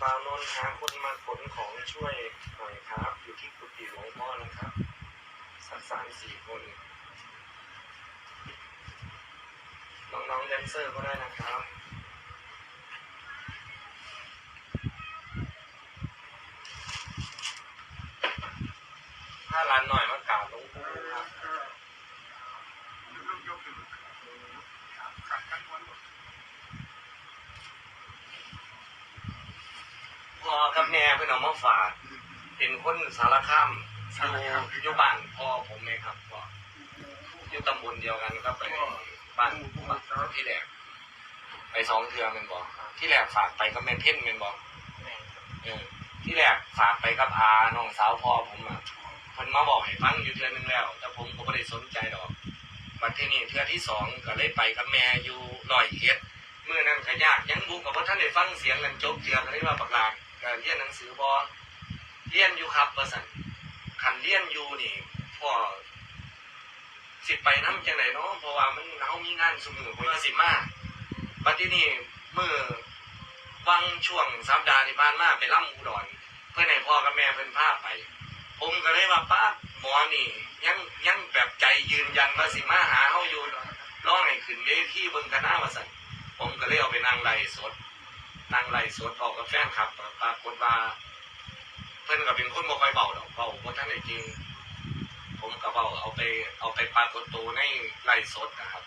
ปาวนนหาคนมาขนของช่วยหน่อยครับ อยู่ที่กุฏิหลวงพ่อนะครับ สักสามสี่คนน้องๆแดนเซอร์ก็ได้นะครับถ้าร้านหน่อยมาก พ่อกับแม่เพื่อนเอามาฝากเป็นคนสารคามอยู่อยู่บ้านพ่อผมเองครับพ่ออยู่ตำบลเดียวกันก็ไปบ้านบ้านที่แหลกไปสองเทือแมันบอกที่แหลกฝากไปก็แม่นเพ่นแมันบอกเออที่แหลกฝากไปกับอาน้องสาวพ่อผมอะเพิ่นมาบอกให้ฟังอยู่เทือนึงแล้ว แต่ผมก็ไม่ได้สนใจดอกมาที่นี่เทือที่สองก็เลยไปกับแม่อยู่ลอยเอ็ดเมื่อนั้นก็ยากยังบุกกับว่าท่านได้ฟังเสียงกันจบเทือก็เลยว่าปากหลาด การเรียนหนังสือบอเรียนอยู่ครับประสันคันเรียนอยู่นี่พ่อสิไปน้ำจังไหนเนาะเพราะว่ามันเฮามีงานสมือคนละสิมาบัดที่นี่เมื่อวังช่วงสัปดาห์ที่ผ่านมาไปล่ำอุดรเพื่อนให้พ่อกับแม่เพิ่นพาไป ผมก็เลยว่าป้าหมอนี่ ยังยังแบบใจยืนยันว่าสิมาหาเฮาอยู่ร้องให้ขึ้นเวทีเบิ่งคณะว่าสั่นผมก็เลยเอาไปนั่งไล่สด นั่งไล่สดออกกับแฟนครับปรากฏว่า เพิ่อนก็เป็นคนบ่ค่อยเบาดอกเบาบ่ทันได้จริง ผมก็เบาเอาไปเอาไปปรากฏตัวในไล่สดนะครับ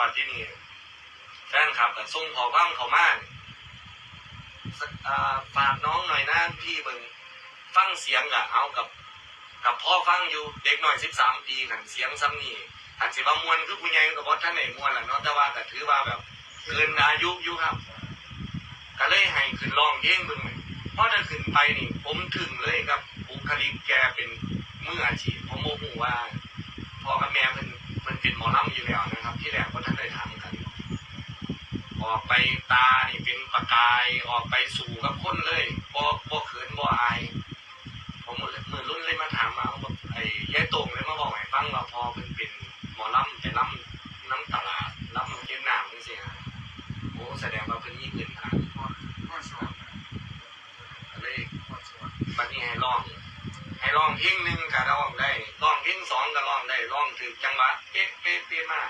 ปัจจุบันแฟนคลับก็ส่งขอความเขามานี่สักฝากน้องหน่อยนะพี่เบิ่งฟังเสียงกะเอากับ กับพ่อฟังอยู่เด็กหน่อยสิบสามปีขันเสียงซ้ำนี่ขันสิว่ามวนคือผู้ใหญ่กับว่าท่านไหนมวนแหละเนาะแต่ว่าก็ถือว่าแบบ เกินอายุอยู่ครับ ก็เลยให้ขึ้นร้องเพลงเบิ่งเลยพราะถ้าขึ้นไปนี่ ผมถึงเลยครับบุคลิกแกเป็นมืออาชีพผมโมโหว่าพ่อกับแม่เป็นเพิ่นเป็นหมอลำอยู่แล้วนะครับ ที่แรกก็ท่านได้ถามกัน ออกไปตานี่เป็นประกายออกไปสู่กับคนเลยบ่บ่เขินบ่อาย ผมมือมือรุ่นเลยมาถามมาว่าไอ้ยายตรงเลยมาบอกให้ฟังว่าพอเพิ่นเป็นหมอลำไปลำน้ำตลาดลำเย็นน้ำนี่สิฮะโอ้แสดงว่าเพิ่นมีพื้นฐานก็เลย บัดนี้ให้ร้อง ให้ร้องเพลงหนึ่งก็ร้องได้ร้องเพลงสองก็ร้องได้ร้องถึงจังหวะเป๊ะเป๊ะเป๊ะมาก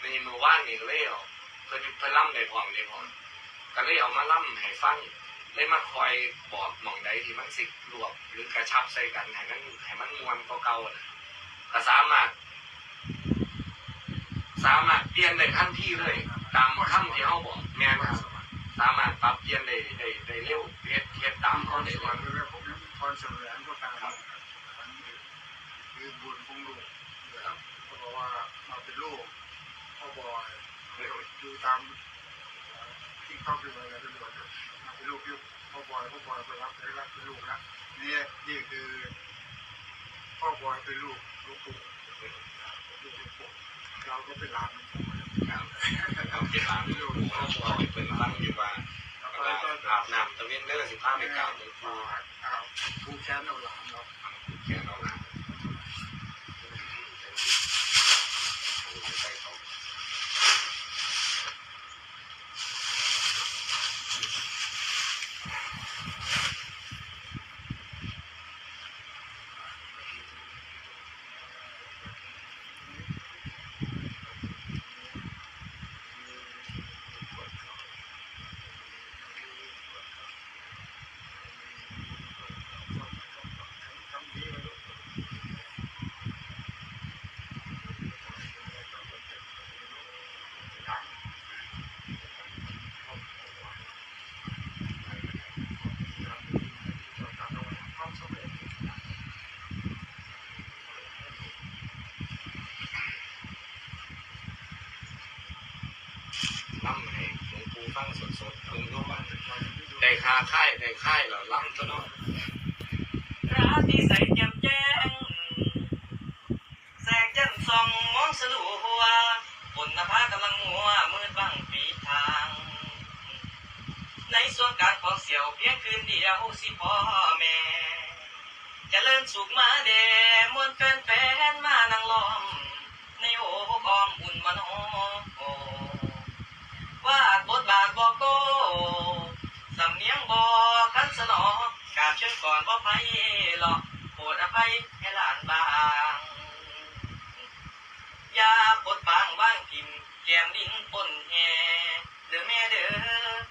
ในมือว่านนี่ก็เลยเอาเพิ่นเพิ่นล่ำได้พร้อมได้พร้อมก็เลยเอามาล่ำให้ฟังเลยมาคอยบอกหมองใดที่มันสิรวบหรือกระชับใส่กันให้มันให้มันมวนก็เก่าๆนะก็สามารถ สามารถเปลี่ยนได้ทันทีเลย ตามคำที่เขาบอกแม่นครับสามารถปรับเปลี่ยนได้ได้ได้เร็วเฮ็ดเฮ็ดตามเขาได้เลย คือบุญของลูกนะครับเพราะว่าเราเป็นลูกพ่อบอยดูตามที่เข้าไปเลยเป็นลูกเป็นลูกยุคพ่อบอยพ่อบอยไปรับได้รับเป็นลูกนะนี่นี่คือพ่อบอยเป็นลูกลูกปู่ลูกปู่เราก็เป็นหลานครับเอาเก็บหลานอยู่เขาบอกให้เป็นฟังอยู่ว่าเวลา อาบน้ำตะเวนเด้อสิพาไปกราบหลวงปู่ผู้แค้นเอาหลานเราแค่นั้นนะใส่ สดๆเพิ่งรู้ว่าได้คาค่ายได้ค่ายแล้วล่ำตัวเนาะราตรีใส่แจ่มแจ้งแสงจันทร์ส่องมองสลัวบนนภากำลังมัวมืดบังปีทาง ในส่วนกลางของเสี่ยวเพียงคืนเดียวสิพ่อแม่จะเลิ่นสุขมาเดมวนแฟนแฟนมานั่งล้อม ในโอบอ้อมอุ่นมโนวาดบทบาทบ อกโกสำเนียงบอนการเชิญก่อนว่าไปหรอกโปรดอภัยให้หลานบางอย่าปดปางว่างพิมพ์แก้มลิ้นปนแฮเด้อแม่เด้อ